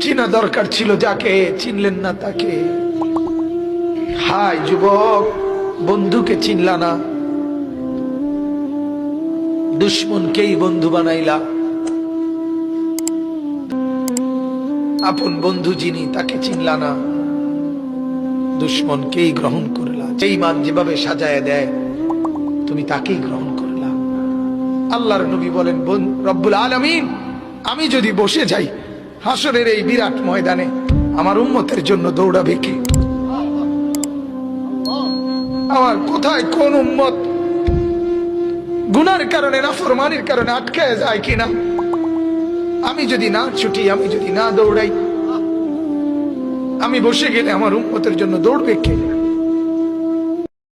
চিনা দরকার ছিল যাকে, চিনলেন না তাকে। হাই যুবক, বন্ধুকে চিনলা না। দুশ্মনকেই বন্ধু বানাইলা। আপন বন্ধু যিনি, তাকে চিনলা না। দুশ্মনকেই গ্রহণ করলা। যেই মান যেভাবে সাজায় দেয়, তুমি তাকেই গ্রহণ করলা। আল্লাহর নবী বলেন, বোন, রব্বুল আলমিন, আমি যদি বসে যাই হাসরের এই বিরাট ময়দানে, আমার উন্মতের জন্য দৌড়াবে কে? আমার কোথায় কোন উন্মত গুনার কারণে না ফরমানির কারণে আটকে যায় কিনা? আমি যদি না ছুটি, আমি যদি না দৌড়াই আমি বসে গেলে আমার উন্মতের জন্য দৌড়বে কে